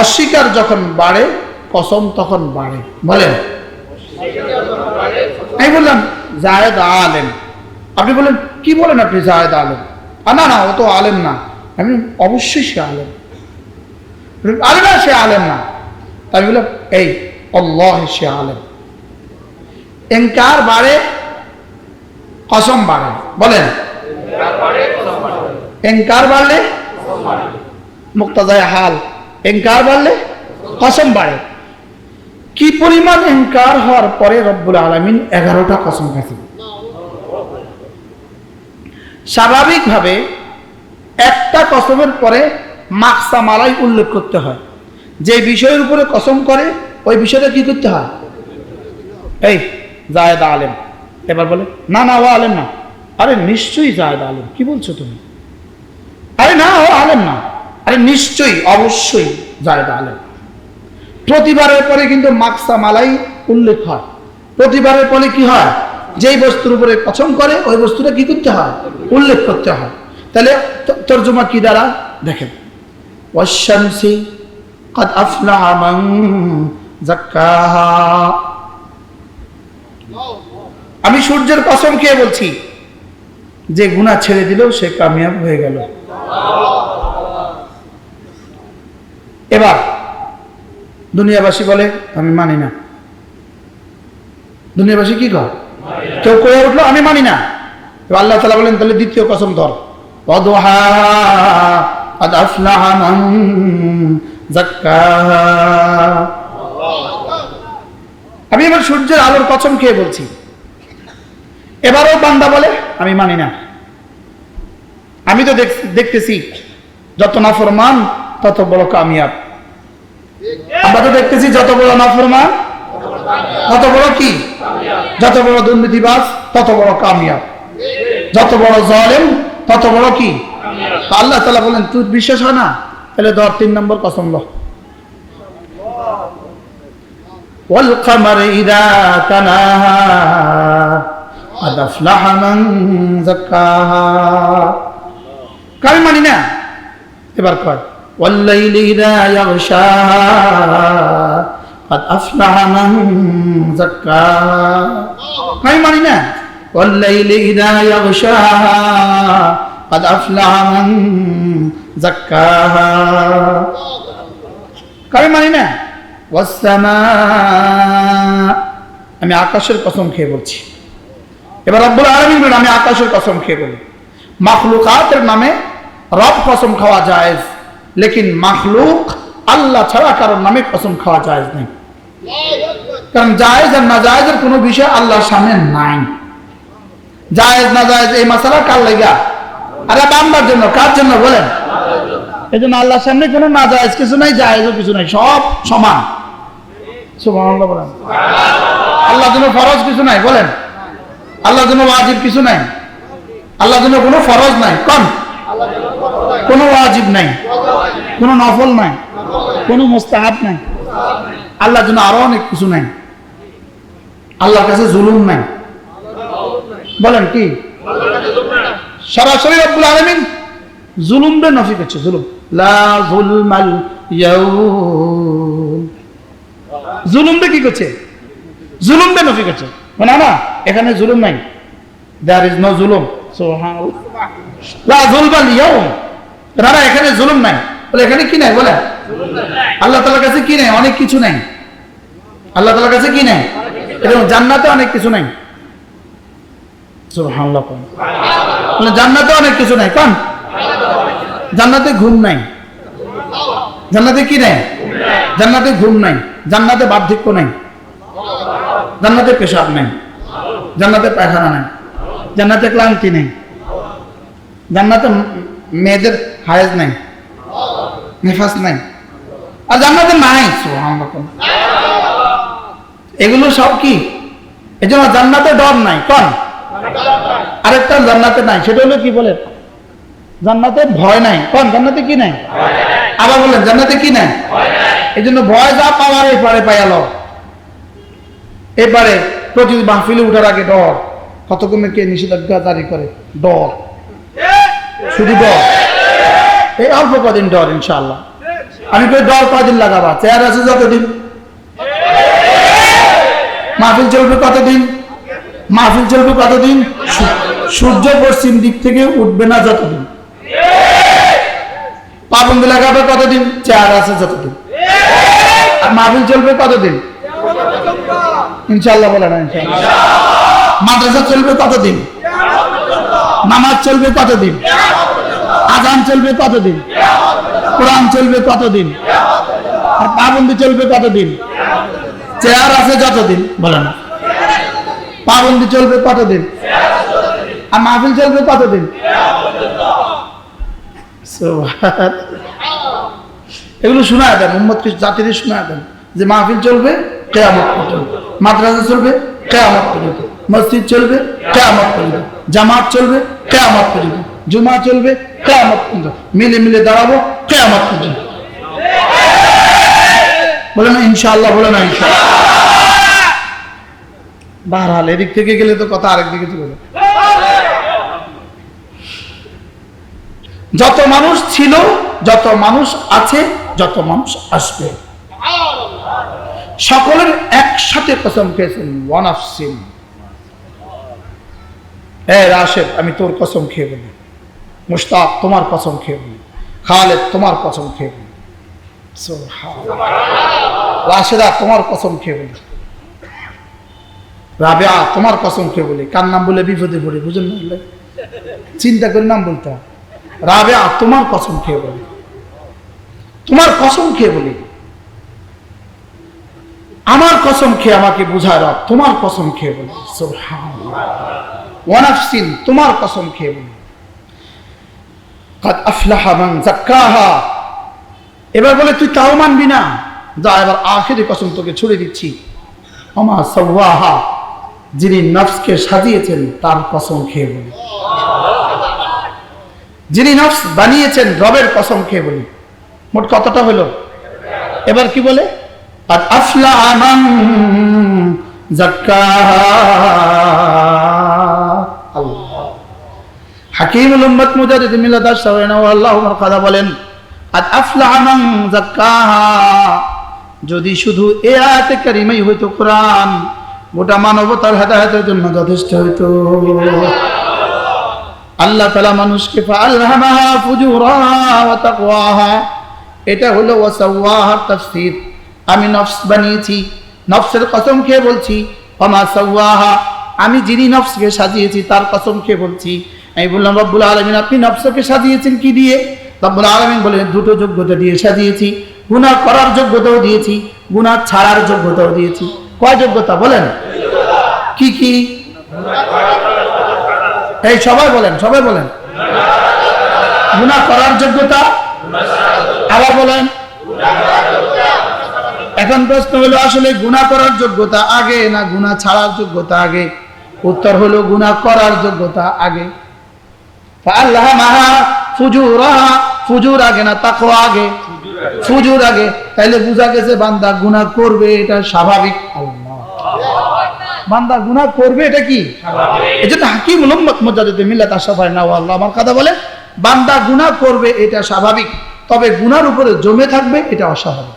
অস্বীকার যখন বাড়ে, কসম তখন বাড়ে। বলেন। আমি বললাম, জায়েদ আলেম। আপনি বলেন কি বলেন আপনি জায়েদ আলেম? না না, ও তো আলেম না। আমি অবশ্যই সে আলেম। আরে না, সে আলেম না। আমি বললাম, এই অল্লাহ সে আলেম। এনকার বাড়ে, কসম বাড়ে। বলেন। এনকার বাড়লে মুক্তাদায় হাল। এনকার বাড়লে? কসম বাড়ে। কি পরিমাণ এনকার হওয়ার পরে রব্বুল আলমিন এগারোটা কসম খাইছেন? স্বাভাবিকভাবে একটা কসমের পরে মাকসা মালাই উল্লেখ করতে হয়। যে বিষয়ের উপরে কসম করে, ওই বিষয়টা কি করতে হয়? এই, জায়দা আলেম। এবার বলে, না না, ও আলেম না। আরে নিশ্চয়ই জায়দা আলেম। কি বলছো তুমি? আরে না, ও আলেম না। আরে নিশ্চয়ই অবশ্যই জায়দ আলেম প্রতিবারের পরে কিন্তু মাকসা মালাই উল্লেখ হয় প্রতিবারের পরে কি হয় যেই বস্তুর উপরে পছন্দ করে ওই বস্তুটা কি করতে হয় উল্লেখ করতে হয় তাহলে ত- তর্জমা কি দ্বারা দেখেন ওয়াশামসি قد أفلح من زكاها আমি সূর্যের কসম খেয়ে বলছি যে গুনাহ ছেড়ে দিলেও সে কামিয়াব হয়ে গেল এবার দুনিয়াবাসী বলে আমি মানি না। দুনিয়াবাসী কি কর কেউ করে উঠল আমি মানি না। এবার আল্লাহ তালা বলেন তাহলে দ্বিতীয় কসম ধর। আমি এবার সূর্যের আলোর কসম খেয়ে বলছি। এবারও বান্দা বলে আমি মানি না। আমি তো দেখতেছি যত না ফরমান তত বড় কামিয়াব। আমরা তো দেখতেছি যত বড় নাফরমান, তত বড় কি? যত বড় দুর্নীতিবাস তত বড় কামিয়াব। যত বড় জলেম, তত বড় কি? আল্লাহ তালা বলেন, তুই বিশ্বাস হয় না? তাহলে ধর তিন নম্বর কসম ল। কামি মানি না? এবার কয়। والليل إذا يغشاها قد أفلح من زكاها কামি মানি না والليل إذا يغشاها قد أفلح من زكاها কামি মানি না والسماء আমি আকাশের কসম খেয়ে বলছি এবার রব্বুল আলামিন বলেন আমি আকাশের কসম খেয়ে বলি মাখলুকাতের নামে রব কসম খাওয়া যায় লেকিন মাখলুক আল্লাহ ছাড়া কারোর নামে কসম খাওয়া যায় নেই। কারণ জায়েজ আর না জায়েজের কোনো বিষয় আল্লাহর সামনে নাই। জায়েজ না জায়েজ এই মশালা কার লেগা? আরে বান্দার জন্য, কার জন্য বলেন? এই জন্য আল্লাহর সামনে কোনো না জায়েজ কিছু নাই, জায়েজও কিছু নাই, সব সমান। সুবহানাল্লাহ বলেন। আল্লাহর জন্য ফরজ কিছু নাই, বলেন। আল্লাহর জন্য ওয়াজিব কিছু নাই। আল্লাহর জন্য কোনো ফরজ নাই, কোন। কোনো ওয়াজিব নাই, কোনো নফল নাই, কোনো মুস্তাহাব নাই। আল্লাহর জন্য আরও অনেক কিছু নাই। আল্লাহর কাছে জুলুম নাই। বলেন কি? সরাসরি রব্বুল আলামিন জুলুম রে নফি করছে, জুলুম। জুলুম রে কি করছে? জুলুম রে নফি করছে। না না, এখানে জুলুম নাই। দেয়ার ইজ নো জুলুম। সুবহানাল্লাহ। লা জুলমাল ইয়াউম। না এখানে জুলুম নাই। বলে, এখানে কি নাই? বলে, আল্লাহ তাআলার কাছে কি নাই? অনেক কিছু নাই। আল্লাহ তাআলার কাছে কি নাই? এবং জান্নাতে অনেক কিছু নাই। জান্নাতে অনেক কিছু নাই। কোন। জান্নাতে ঘুম নাই। জান্নাতে কি নাই? জান্নাতে ঘুম নাই। জান্নাতে বার্ধক্য নাই। জান্নাতে পেশাব নাই। জান্নাতে পায়খানা নাই। জান্নাতে ক্লান্তি নেই। জান্নাতে মেয়েদের হায়েজ নাই, নেফাস নাই। আর জান্নাতে নাই এগুলো সব কি? এই জন্য জান্নাতে ডর নাই, কোন? আরেকটা জান্নাতে নাই, সেটা হলো কি বলে জান্নাতে ভয় নাই, কোন? জান্নাতে কি নাই? আবার বলেন, জান্নাতে কি নাই? এই জন্য ভয় যা পাওয়ার এপারে পাইয়ালো এবারে প্রতি মাহফিলে উঠার আগে ডর। কতক্ষণে কে নিষেধাজ্ঞা জারি করে? ডর। শুধু ডর। এই অল্প কদিন ডর, ইনশাআল্লাহ। আমি কই দল কদিন লাগাবা? চেয়ার আছে যতদিন? মাহফিল চলবে কতদিন? মাহফিল চলবে কতদিন? সূর্য পশ্চিম দিক থেকে উঠবে না যতদিন? পাবন্দি লাগাবে কতদিন? চেয়ার আছে যতদিন? আর মাহফিল চলবে কতদিন? ইনশাল্লাহ বলে না ইনশাল্লাহ মাদ্রাসা চলবে কতদিন? নামাজ চলবে কতদিন? আজান চলবে কতদিন? কোরআন চলবে কতদিন? আর পাবন্দি চলবে কতদিন? চেয়ার আছে যতদিন? বলে না পাবন্দি চলবে কতদিন? আর মাহফিল চলবে কতদিন। এগুলো শোনা দেন উম্মতকে জাতিরে শোনা দেন, যে মাহফিল চলবে কেয়ামত পর্যন্ত। মাদ্রাসা চলবে কেয়ামত পর্যন্ত। মসজিদ চলবে কেয়ামত পর্যন্ত। জামাত চলবে কেয়ামত পর্যন্ত। জুমা চলবে কেয়ামত পর্যন্ত। মিলে মিলে দাঁড়াবো, কেয়ামত পর্যন্ত। বলে না, ইনশাআল্লাহ, বলে না, ইনশাআল্লাহ। বাহাল এদিক থেকে গেলে তো কথা আরেক দিকে চলে যত মানুষ ছিল, যত মানুষ আছে, যত মানুষ আসবে। সকলের একসাথে কসম খেয়েছেন, ওয়ান অফ সিন। এ রাশেদ, আমি তোর কসম খেয়ে বলি মুশতাক, তোমার কসম খেয়ে বলি খালেদ, তোমার কসম খেয়ে বলি রাশেদা, তোমার কসম খেয়ে বলি। রাবেয়া, তোমার কসম খেয়ে বলি। কার নাম বলে বিপদে পড়ি, বুঝুন না? চিন্তা করে নাম বলতে। রাবেয়া, তোমার কসম খেয়ে বলি। তোমার কসম খেয়ে বলি। আমার কসম খেয়ে আমাকে বুঝায় রব, তোমার কসম খেয়ে বলি। ওয়ানাফসিন তোমার কসম খেয়ে বলি। জাক্কাহা এবার বলে, তুই তাও মানবি না? যা, এবার আখেরি কসম তোকে ছুড়ে দিচ্ছি। আমা সাওয়াহা। যিনি নফসকে সাজিয়েছেন, তার কসম খেয়ে বলি। যিনি নফস বানিয়েছেন, রবের কসম খেয়ে বলি। মোট কতটা হলো? এবার কি বলে? আর আফলা আমান আল্লাহ মারকাদা বলেন যদি শুধু এ হইতো কোরআন, গোটা মানবতার হেদায়েতের জন্য যথেষ্ট হইতো। আল্লাহ তালা মানুষকে এটা হলো আমি নফস বানিয়েছি, নফসের কসম খেয়ে বলছি আমি যিনি নফসকে সাজিয়েছি, তার কসম খেয়ে বলছি আমি বললাম, রব্বুল আলমিন, আপনি নফসকে সাজিয়েছেন কি দিয়ে? রব্বুল আলমিন বলেন দুটো যোগ্যতা দিয়ে সাজিয়েছি। গুনাহ করার যোগ্যতাও দিয়েছি, গুনাহ ছাড়ার যোগ্যতাও দিয়েছি। কয় যোগ্যতা বলেন? কি কি? এই সবাই বলেন সবাই বলেন। গুনাহ করার যোগ্যতা? আবার বলেন। এখন প্রশ্ন হলো, আসলে গুনাহ করার যোগ্যতা আগে না গুনাহ ছাড়ার যোগ্যতা আগে? উত্তর হলো, গুনাহ করার যোগ্যতা আগে। আল্লাহ মাহা ফুজুর আগে না তাকওয়া আগে। ফুজুর আগে। তাইলে বুঝা গেছে বান্দা করবে এটা স্বাভাবিক। বান্দা গুনাহ করবে এটা কি? এজন্য হাকিম উম্মত মুজাদ্দিদ মিল্লাত আশরাফায় না আল্লাহ আমার কথা বলেন বান্দা গুনাহ করবে এটা স্বাভাবিক। তবে গুনার উপরে জমে থাকবে এটা অস্বাভাবিক।